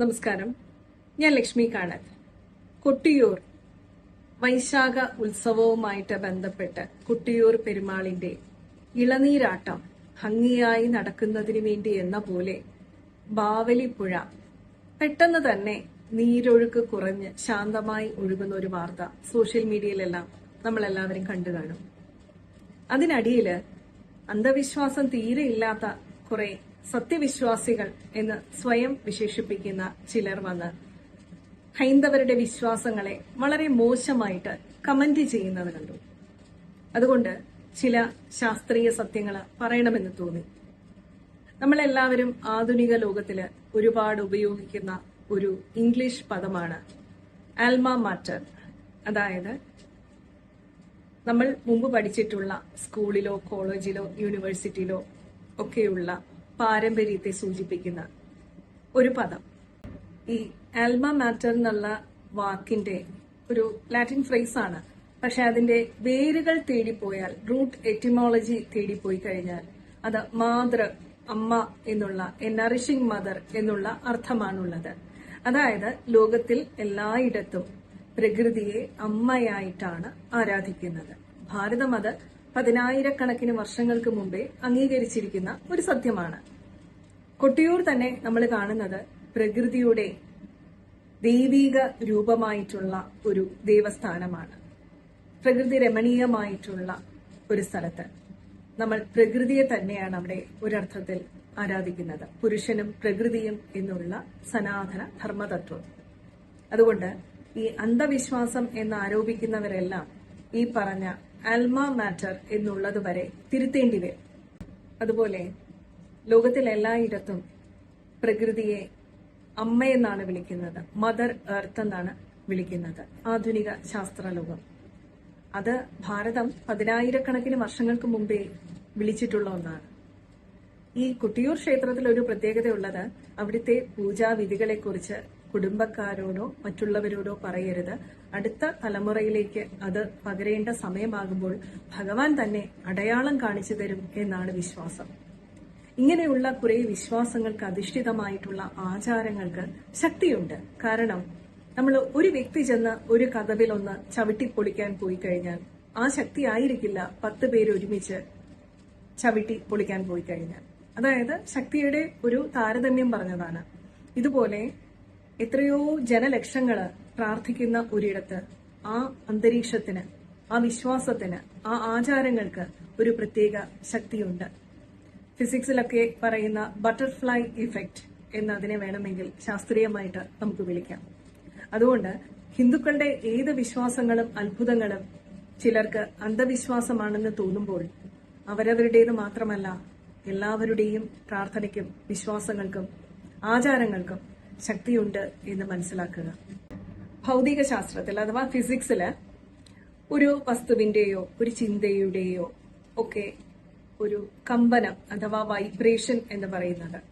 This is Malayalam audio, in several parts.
നമസ്കാരം. ഞാൻ ലക്ഷ്മി കാണത്ത് കൊട്ടിയൂർ വൈശാഖ ഉത്സവവുമായിട്ട് ബന്ധപ്പെട്ട് കൊട്ടിയൂർ പെരുമാളിന്റെ ഇളനീരാട്ടം ഭംഗിയായി നടക്കുന്നതിന് വേണ്ടി എന്ന പോലെ ബാവലിപ്പുഴ പെട്ടെന്ന് തന്നെ നീരൊഴുക്ക് കുറഞ്ഞ് ശാന്തമായി ഒഴുകുന്ന ഒരു വാർത്ത സോഷ്യൽ മീഡിയയിലെല്ലാം നമ്മളെല്ലാവരും കണ്ടു കാണും. അതിനടിയിൽ അന്ധവിശ്വാസം തീരെ ഇല്ലാത്ത കുറെ സത്യവിശ്വാസികൾ എന്ന് സ്വയം വിശേഷിപ്പിക്കുന്ന ചിലർ വന്ന് ഹൈന്ദവരുടെ വിശ്വാസങ്ങളെ വളരെ മോശമായിട്ട് കമന്റ് ചെയ്യുന്നത് കണ്ടു. അതുകൊണ്ട് ചില ശാസ്ത്രീയ സത്യങ്ങൾ പറയണമെന്ന് തോന്നി. നമ്മളെല്ലാവരും ആധുനിക ലോകത്തിൽ ഒരുപാട് ഉപയോഗിക്കുന്ന ഒരു ഇംഗ്ലീഷ് പദമാണ് ആൽമ മാറ്റർ. അതായത് നമ്മൾ മുമ്പ് പഠിച്ചിട്ടുള്ള സ്കൂളിലോ കോളേജിലോ യൂണിവേഴ്സിറ്റിയിലോ ഒക്കെയുള്ള പാരമ്പര്യത്തെ സൂചിപ്പിക്കുന്ന ഒരു പദം. ഈ ആൽമ മാറ്റർ എന്നുള്ള വാക്കിന്റെ ഒരു ലാറ്റിൻ ഫ്രേസ് ആണ്. പക്ഷെ അതിന്റെ വേരുകൾ തേടിപ്പോയാൽ റൂട്ട് എറ്റിമോളജി തേടിപ്പോയി കഴിഞ്ഞാൽ അത് മാതൃ അമ്മ എന്നുള്ള നറിഷിംഗ് മദർ എന്നുള്ള അർത്ഥമാണുള്ളത്. അതായത് ലോകത്തിൽ എല്ലായിടത്തും പ്രകൃതിയെ അമ്മയായിട്ടാണ് ആരാധിക്കുന്നത്. ഭാരതം അത് പതിനായിരക്കണക്കിന് വർഷങ്ങൾക്ക് മുമ്പേ അംഗീകരിച്ചിരിക്കുന്ന ഒരു സത്യമാണ്. കൊട്ടിയൂർ തന്നെ നമ്മൾ കാണുന്നത് പ്രകൃതിയുടെ ദൈവീക രൂപമായിട്ടുള്ള ഒരു ദേവസ്ഥാനമാണ്. പ്രകൃതി രമണീയമായിട്ടുള്ള ഒരു സ്ഥലത്ത് നമ്മൾ പ്രകൃതിയെ തന്നെയാണ് അവിടെ ഒരർത്ഥത്തിൽ ആരാധിക്കുന്നത്. പുരുഷനും പ്രകൃതിയും എന്നുള്ള സനാതന ധർമ്മതത്വം. അതുകൊണ്ട് ഈ അന്ധവിശ്വാസം എന്ന് ആരോപിക്കുന്നവരെല്ലാം ഈ പറഞ്ഞ ആൽമ മാറ്റർ എന്നുള്ളത് വരെ തിരുത്തേണ്ടി വരും. അതുപോലെ ലോകത്തിലെല്ലായിടത്തും പ്രകൃതിയെ അമ്മയെന്നാണ് വിളിക്കുന്നത് മദർ എർത്ത് എന്നാണ് വിളിക്കുന്നത് ആധുനിക ശാസ്ത്രലോകം. അത് ഭാരതം പതിനായിരക്കണക്കിന് വർഷങ്ങൾക്ക് മുമ്പേ വിളിച്ചിട്ടുള്ള ഒന്നാണ്. ഈ കുട്ടിയൂർ ക്ഷേത്രത്തിൽ ഒരു പ്രത്യേകതയുള്ളത് അവിടുത്തെ പൂജാവിധികളെക്കുറിച്ച് കുടുംബക്കാരോടോ മറ്റുള്ളവരോടോ പറയരുത്. അടുത്ത തലമുറയിലേക്ക് അത് പകരേണ്ട സമയമാകുമ്പോൾ ഭഗവാൻ തന്നെ അടയാളം കാണിച്ചു തരും എന്നാണ് വിശ്വാസം. ഇങ്ങനെയുള്ള കുറെ വിശ്വാസങ്ങൾക്ക് അധിഷ്ഠിതമായിട്ടുള്ള ആചാരങ്ങൾക്ക് ശക്തിയുണ്ട്. കാരണം നമ്മൾ ഒരു വ്യക്തി ചെന്ന് ഒരു കഥവിൽ ഒന്ന് ചവിട്ടിപ്പൊളിക്കാൻ പോയി കഴിഞ്ഞാൽ ആ ശക്തി ആയിരിക്കില്ല പത്ത് പേര് ഒരുമിച്ച് ചവിട്ടി പൊളിക്കാൻ പോയി കഴിഞ്ഞാൽ. അതായത് ശക്തിയുടെ ഒരു താരതമ്യം പറഞ്ഞതാണ്. ഇതുപോലെ എത്രയോ ജനലക്ഷങ്ങൾ പ്രാർത്ഥിക്കുന്ന ഒരിടത്ത് ആ അന്തരീക്ഷത്തിന് ആ വിശ്വാസത്തിന് ആ ആചാരങ്ങൾക്ക് ഒരു പ്രത്യേക ശക്തിയുണ്ട്. ഫിസിക്സിലൊക്കെ പറയുന്ന ബട്ടർഫ്ലൈ ഇഫക്റ്റ് എന്നതിനെ വേണമെങ്കിൽ ശാസ്ത്രീയമായിട്ട് നമുക്ക് വിളിക്കാം. അതുകൊണ്ട് ഹിന്ദുക്കളുടെ ഏത് വിശ്വാസങ്ങളും അത്ഭുതങ്ങളും ചിലർക്ക് അന്ധവിശ്വാസമാണെന്ന് തോന്നുമ്പോൾ അവരവരുടേത് മാത്രമല്ല എല്ലാവരുടെയും പ്രാർത്ഥനയ്ക്കും വിശ്വാസങ്ങൾക്കും ആചാരങ്ങൾക്കും ശക്തിയുണ്ട് എന്ന് മനസ്സിലാക്കുക. ഭൗതിക ശാസ്ത്രത്തിൽ അഥവാ ഫിസിക്സിൽ ഒരു വസ്തുവിന്റെയോ ഒരു ചിന്തയുടെയോ ഒക്കെ ഒരു കമ്പനം അഥവാ വൈബ്രേഷൻ എന്ന് പറയുന്നത്.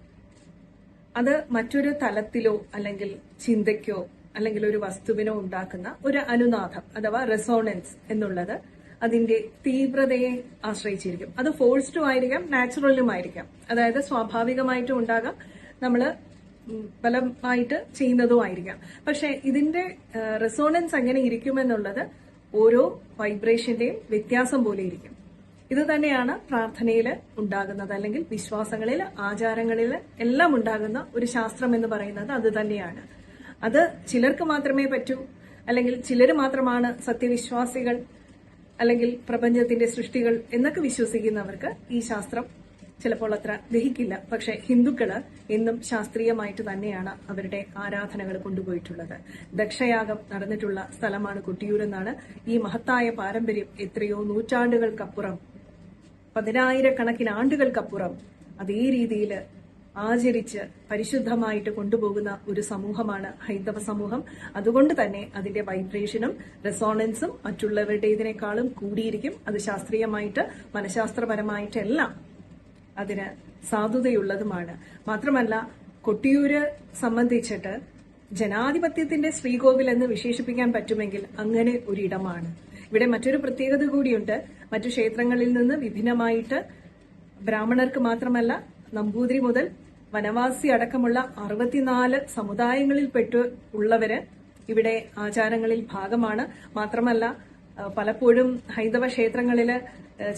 അത് മറ്റൊരു തലത്തിലോ അല്ലെങ്കിൽ ചിന്തയ്ക്കോ അല്ലെങ്കിൽ ഒരു വസ്തുവിനോ ഉണ്ടാക്കുന്ന ഒരു അനുനാഥം അഥവാ റെസോണൻസ് എന്നുള്ളത് അതിന്റെ തീവ്രതയെ ആശ്രയിച്ചിരിക്കും. അത് ഫോഴ്സ്ഡും ആയിരിക്കാം നാച്ചുറലും ആയിരിക്കാം അതായത് സ്വാഭാവികമായിട്ടും ഉണ്ടാകാം. നമ്മൾ ഫലമായിട്ട് ചെയ്യുന്നതും ആയിരിക്കാം പക്ഷെ ഇതിന്റെ റെസോണൻസ് എങ്ങനെ ഇരിക്കുമെന്നുള്ളത് ഓരോ വൈബ്രേഷന്റെയും വ്യത്യാസം പോലെ ഇരിക്കും. ഇത് തന്നെയാണ് പ്രാർത്ഥനയിൽ ഉണ്ടാകുന്നത് അല്ലെങ്കിൽ വിശ്വാസങ്ങളിൽ ആചാരങ്ങളിൽ എല്ലാം ഉണ്ടാകുന്ന ഒരു ശാസ്ത്രം എന്ന് പറയുന്നത് അത് തന്നെയാണ്. അത് ചിലർക്ക് മാത്രമേ പറ്റൂ അല്ലെങ്കിൽ ചിലർ മാത്രമാണ് സത്യവിശ്വാസികൾ അല്ലെങ്കിൽ പ്രപഞ്ചത്തിന്റെ സൃഷ്ടികൾ എന്നൊക്കെ വിശ്വസിക്കുന്നവർക്ക് ഈ ശാസ്ത്രം ചിലപ്പോൾ അത്ര ദഹിക്കില്ല. പക്ഷെ ഹിന്ദുക്കൾ ഇന്നും ശാസ്ത്രീയമായിട്ട് തന്നെയാണ് അവരുടെ ആരാധനകൾ കൊണ്ടുപോയിട്ടുള്ളത്. ദക്ഷയാഗം നടന്നിട്ടുള്ള സ്ഥലമാണ് കൊട്ടിയൂരെന്നാണ് ഈ മഹത്തായ പാരമ്പര്യം എത്രയോ നൂറ്റാണ്ടുകൾക്കപ്പുറം പതിനായിരക്കണക്കിന് ആണ്ടുകൾക്കപ്പുറം അതേ രീതിയിൽ ആചരിച്ച് പരിശുദ്ധമായിട്ട് കൊണ്ടുപോകുന്ന ഒരു സമൂഹമാണ് ഹൈന്ദവ സമൂഹം. അതുകൊണ്ട് തന്നെ അതിന്റെ വൈബ്രേഷനും റെസോണൻസും മറ്റുള്ളവരുടേതിനേക്കാളും കൂടിയിരിക്കും. അത് ശാസ്ത്രീയമായിട്ട് മനഃശാസ്ത്രപരമായിട്ടെല്ലാം അതിന് സാധുതയുള്ളതുമാണ്. മാത്രമല്ല കൊട്ടിയൂര് സംബന്ധിച്ചിട്ട് ജനാധിപത്യത്തിന്റെ ശ്രീകോവിൽ എന്ന് വിശേഷിപ്പിക്കാൻ പറ്റുമെങ്കിൽ അങ്ങനെ ഒരിടമാണ്. ഇവിടെ മറ്റൊരു പ്രത്യേകത കൂടിയുണ്ട്. മറ്റു ക്ഷേത്രങ്ങളിൽ നിന്ന് വിഭിന്നമായിട്ട് ബ്രാഹ്മണർക്ക് മാത്രമല്ല നമ്പൂതിരി മുതൽ വനവാസി അടക്കമുള്ള അറുപത്തിനാല് സമുദായങ്ങളിൽപ്പെട്ടു ഉള്ളവര് ഇവിടെ ആചാരങ്ങളിൽ ഭാഗമാണ്. മാത്രമല്ല പലപ്പോഴും ഹൈന്ദവ ക്ഷേത്രങ്ങളിൽ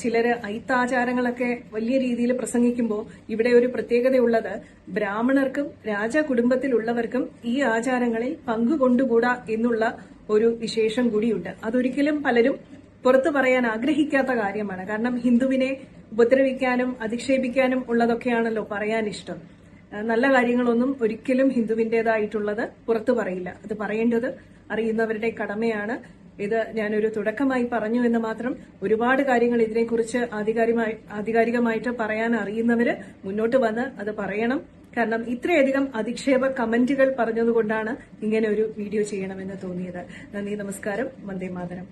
ചിലർ ഐത്താചാരങ്ങളൊക്കെ വലിയ രീതിയിൽ പ്രസംഗിക്കുമ്പോൾ ഇവിടെ ഒരു പ്രത്യേകതയുള്ളത് ബ്രാഹ്മണർക്കും രാജകുടുംബത്തിലുള്ളവർക്കും ഈ ആചാരങ്ങളിൽ പങ്കുകൊണ്ടുകൂടാ എന്നുള്ള ഒരു വിശേഷം കൂടിയുണ്ട്. അതൊരിക്കലും പലരും പുറത്തു പറയാൻ ആഗ്രഹിക്കാത്ത കാര്യമാണ്. കാരണം ഹിന്ദുവിനെ ഉപദ്രവിക്കാനും അധിക്ഷേപിക്കാനും ഉള്ളതൊക്കെയാണല്ലോ പറയാൻ ഇഷ്ടം. നല്ല കാര്യങ്ങളൊന്നും ഒരിക്കലും ഹിന്ദുവിന്റേതായിട്ടുള്ളത് പുറത്തു പറയില്ല. അത് പറയേണ്ടത് അറിയുന്നവരുടെ കടമയാണ്. ഇത് ഞാനൊരു തുടക്കമായി പറഞ്ഞു എന്ന് മാത്രം ഒരുപാട് കാര്യങ്ങൾ ഇതിനെക്കുറിച്ച് ആധികാരികമായി ആധികാരികമായിട്ട് പറയാൻ അറിയുന്നവര് മുന്നോട്ട് വന്ന് അത് പറയണം. കാരണം ഇത്രയധികം അധിക്ഷേപ കമന്റുകൾ പറഞ്ഞതുകൊണ്ടാണ് ഇങ്ങനെ ഒരു വീഡിയോ ചെയ്യണമെന്ന് തോന്നിയത്. നന്ദി നമസ്കാരം. വന്ദേ മാതരം.